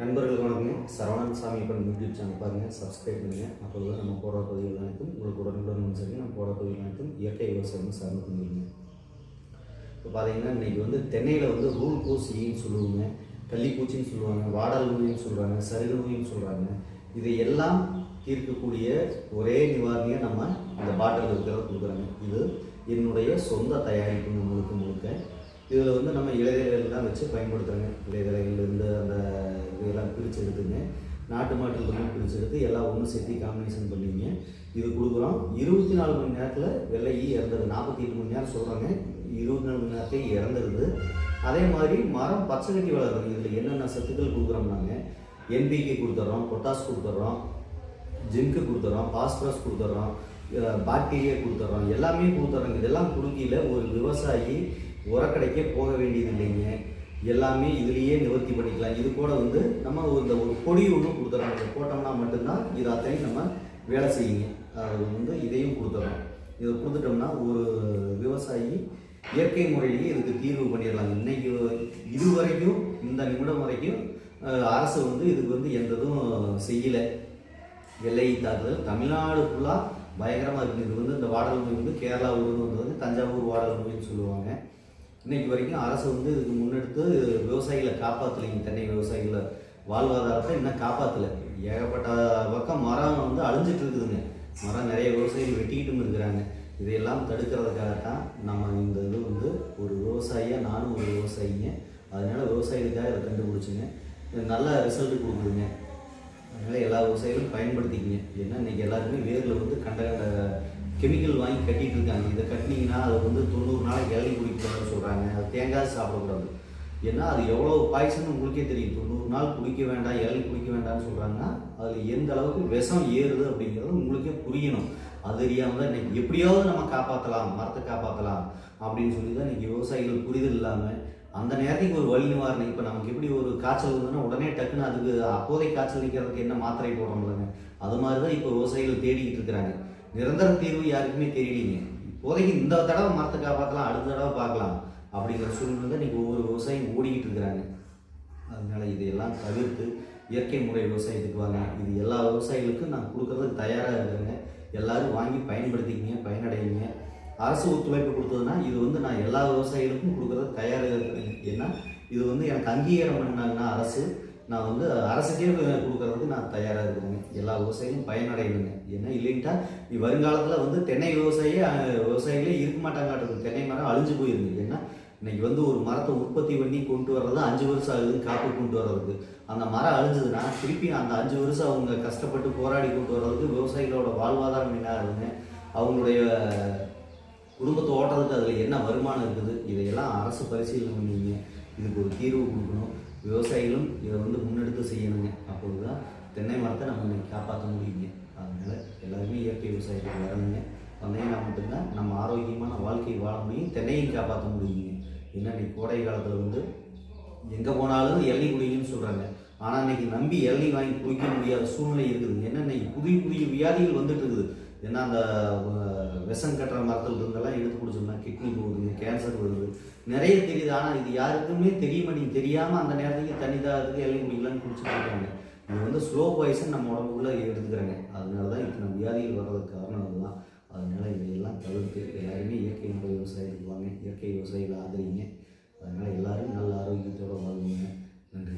நண்பர்களுக்கு வணக்கம் சரவணன் சாமி இப்போ யூடியூப் சேனல் பாருங்கள் சப்ஸ்கிரைப் பண்ணுங்கள் அப்போ தான் நம்ம போடுற பதிவுகள் அனைத்தும் உங்களுக்கு உடனுடன் சரி நம்ம போடுற பதிவுகள் அனைத்தும் இயற்கை விவசாயம் சார்ந்து பண்ணிடுங்க இப்போ பார்த்தீங்கன்னா இன்றைக்கி வந்து தென்னையில் வந்து ரூல் பூசின்னு சொல்லுவாங்க கள்ளிப்பூச்சின்னு சொல்லுவாங்க வாடல் நோயின்னு சொல்கிறாங்க சருகு நோயின்னு சொல்கிறாங்க இதை எல்லாம் தீர்க்கக்கூடிய ஒரே நிவாரணியை நம்ம இந்த பாட்டில் இருக்கிறத கொடுக்குறாங்க. இது என்னுடைய சொந்த தயாரிப்பு முழுக்க முழுக்க. இதில் வந்து நம்ம இலைதலைகள் தான் வச்சு பயன்படுத்துகிறாங்க இலைதலைகள்லேருந்து அந்த இதெல்லாம் பிரித்து எடுத்துங்க நாட்டு மாட்டிலிருந்து பிரித்து எடுத்து எல்லாம் ஒன்று சேர்த்து காம்பினேஷன் பண்ணிங்க. இது கொடுக்குறோம். இருபத்தி நாலு மணி நேரத்தில் வெள்ளை ஈ இறந்தது. நாற்பத்தி ஏழு மணி நேரம் சொல்கிறாங்க இருபத்தி நாலு மணி நேரத்தையும் இறந்துருது. அதே மாதிரி மரம் பச்சை கட்டி வளருது இதில் என்னென்ன சத்துக்கள் கொடுக்குறோம் நாங்கள் என்பிகே கொடுத்துட்றோம் பொட்டாஸ் கொடுத்துட்றோம் ஜிங்க்கு கொடுத்துட்றோம் பாஸ்பரஸ் கொடுத்துட்றோம் பாக்டீரியா கொடுத்துட்றோம் எல்லாமே கொடுத்துட்றோங்க இதெல்லாம் கொடுக்கையில் ஒரு விவசாயி உரக்கடைக்கே போக வேண்டியது இல்லைங்க. எல்லாமே இதுலேயே நிவர்த்தி பண்ணிக்கலாம். இது கூட வந்து நம்ம இந்த ஒரு பொடி ஒன்று கொடுத்துறோம் போட்டோம்னா மட்டும்தான் இது அத்தனையும் நம்ம வேலை செய்யுங்க. அது வந்து இதையும் கொடுத்துறோம் இதை கொடுத்துட்டோம்னா ஒரு விவசாயி இயற்கை முறையிலேயே இதுக்கு தீர்வு பண்ணிடலாம். இன்னைக்கு இது வரைக்கும் இந்த நிமிடம் வரைக்கும் அரசு வந்து இதுக்கு வந்து எந்த இதுவும் செய்யலை. எல்லை தாக்குதல். தமிழ்நாடு ஃபுல்லாக பயங்கரமாக இருக்குது இது வந்து இந்த வாடகை நோய் வந்து கேரளா ஊர்னு வந்து தஞ்சாவூர் வாடகை நோயின்னு சொல்லுவாங்க. இன்னைக்கு வரைக்கும் அரசு வந்து இதுக்கு முன்னெடுத்து விவசாயிகளை காப்பாற்றலைங்க தென்னை விவசாயிகளை வாழ்வாதாரத்தை இன்னும் காப்பாற்றலை ஏகப்பட்ட பக்கம் மரம் வந்து அழிஞ்சிட்டு இருக்குதுங்க. மரம் நிறைய விவசாயிகள் வெட்டிக்கிட்டும் இருக்கிறாங்க. இதையெல்லாம் தடுக்கிறதுக்காகத்தான் நம்ம இந்த இது வந்து ஒரு விவசாயியாக நானும் ஒரு விவசாயிங்க. அதனால் விவசாயிகளுக்காக இதை கண்டுபிடிச்சிங்க. நல்ல ரிசல்ட் கொடுக்குதுங்க. அதனால் எல்லா விவசாயிகளும் பயன்படுத்திக்கிங்க. ஏன்னா இன்றைக்கி எல்லாருமே வேரில் வந்து கண்ட கண்ட கெமிக்கல் வாங்கி கட்டிட்டு இருக்காங்க இதை கட்டினீங்கன்னா அது வந்து தொண்ணூறு நாளைக்கு இளநீ குடிக்கணும்னு சொல்கிறாங்க அது தேங்காய் சாப்பிடக்கூடாது. ஏன்னா அது எவ்வளோ பாய்சன் உங்களுக்கே தெரியும். தொண்ணூறு நாள் குடிக்க வேண்டாம் இளநீ குடிக்க வேண்டாம்னு சொல்கிறாங்கன்னா அதில் எந்த அளவுக்கு விஷம் ஏறுது அப்படிங்கிறது உங்களுக்கே புரியணும். அது தெரியாமல் தான் இன்றைக்கி எப்படியாவது நம்ம காப்பாற்றலாம் மரத்தை காப்பாற்றலாம் அப்படின்னு சொல்லி தான் இன்றைக்கி விவசாயிகள் புரிதல் இல்லாமல் அந்த நேரத்துக்கு ஒரு வழி நிவாரணம். இப்போ நமக்கு எப்படி ஒரு காய்ச்சல் இருந்ததுன்னா உடனே டக்குன்னு அதுக்கு அப்போதைய காய்ச்சல் நிற்கிறதுக்கு என்ன மாத்திரை போடுறோம்லங்க அது மாதிரி தான் இப்போ விவசாயிகள் தேடிக்கிட்டு இருக்கிறாங்க. நிரந்தர தீர்வு யாருக்குமே தெரியலீங்க இப்போதைக்கு இந்த தடவை மரத்தை காப்பாற்றலாம் அடுத்த தடவை பார்க்கலாம் அப்படிங்கிற சூழ்நிலை தான் ஒவ்வொரு விவசாயியும் ஓடிக்கிட்டு இருக்கிறாங்க. அதனால் இதையெல்லாம் தவிர்த்து இயற்கை முறை விவசாயத்துக்கு வாங்க. இது எல்லா விவசாயிகளுக்கும் நான் கொடுக்கறதுக்கு தயாராக இருக்கிறேங்க. எல்லோரும் வாங்கி பயன்படுத்திக்கிங்க பயனடையுங்க. அரசு ஒத்துழைப்பு கொடுத்ததுன்னா இது வந்து நான் எல்லா விவசாயிகளுக்கும் கொடுக்குறது தயாராக இருக்கிறேன். ஏன்னா இது வந்து எனக்கு அங்கீகாரம் பண்ணாங்கன்னா அரசு நான் வந்து அரசுக்கே கொடுக்கறதுக்கு நான் தயாராக இருக்கிறேங்க எல்லா விவசாயிகளும் பயனடையணுங்க. ஏன்னா இல்லைன்ட்டா நீ வருங்காலத்தில் வந்து தென்னை விவசாயி விவசாயிகளே இருக்க மாட்டாங்காட்டு தென்னை மரம் அழிஞ்சு போயிருங்க ஏன்னா இன்னைக்கு வந்து ஒரு மரத்தை உற்பத்தி பண்ணி கொண்டு வர்றது அஞ்சு வருஷம் ஆகுது காப்பு கொண்டு வர்றதுக்கு. அந்த மரம் அழிஞ்சதுன்னா திருப்பி அந்த அஞ்சு வருஷம் அவங்க கஷ்டப்பட்டு போராடி கொண்டு வர்றதுக்கு விவசாயிகளோட வாழ்வாதாரம் என்ன ஆகுதுங்க அவங்களுடைய குடும்பத்தை ஓட்டுறதுக்கு அதில் என்ன வருமானம் இருக்குது? இதையெல்லாம் அரசு பரிசீலனை பண்ணிங்க. இதுக்கு ஒரு தீர்வு கொடுக்கணும். விவசாயிகளும் இதை வந்து முன்னெடுத்து செய்யணுங்க. அப்போது தான் தென்னை மரத்தை நம்ம இன்னைக்கு காப்பாற்ற முடியுங்க. அதனால் எல்லாருமே இயற்கை விவசாயிகள் வரணுங்க. வந்தீங்கன்னா மட்டும்தான் நம்ம ஆரோக்கியமான வாழ்க்கை வாழ முடியும் தென்னையும் காப்பாற்ற முடியுங்க. ஏன்னா இன்னைக்கு கோடை காலத்தில் வந்து எங்கே போனாலும் எள்ளி குடிங்கன்னு சொல்கிறாங்க ஆனால் இன்னைக்கு நம்பி எள்ளி வாங்கி குடிக்க முடியாத சூழ்நிலை இருக்குது ஏன்னா இன்னைக்கு புதிய புதிய வியாதிகள் வந்துட்டு இருக்குது. ஏன்னா அந்த விஷம் கட்டுற மரத்தில் இருந்தெல்லாம் எடுத்து குடிச்சோம்னா கிட்னி போகுது கேன்சர் வருது. நிறைய தெரியுது. ஆனால் இது யாருக்குமே தெரிய மாட்டேங்குது தெரியாமல் அந்த நேரத்துக்கு தண்ணி இருக்குது எல்லாம் குடிக்கலாம்னு குடிச்சுட்டு இருக்காங்க. இது வந்து ஸ்லோ பாய்சன் நம்ம உடம்புக்குள்ளே எடுத்துக்கிறாங்க. அதனால தான் இத்தனை வியாதிகள் வர்றதுக்கு காரணம் அதுதான். அதனால் இதையெல்லாம் தவிர்த்து எல்லாருமே இயற்கை முறை விவசாயத்துக்கு வாங்க. இயற்கை விவசாயிகள் ஆதரிங்க. அதனால் எல்லோரும் நல்ல ஆரோக்கியத்தோடு வாழ்வீங்க நன்றி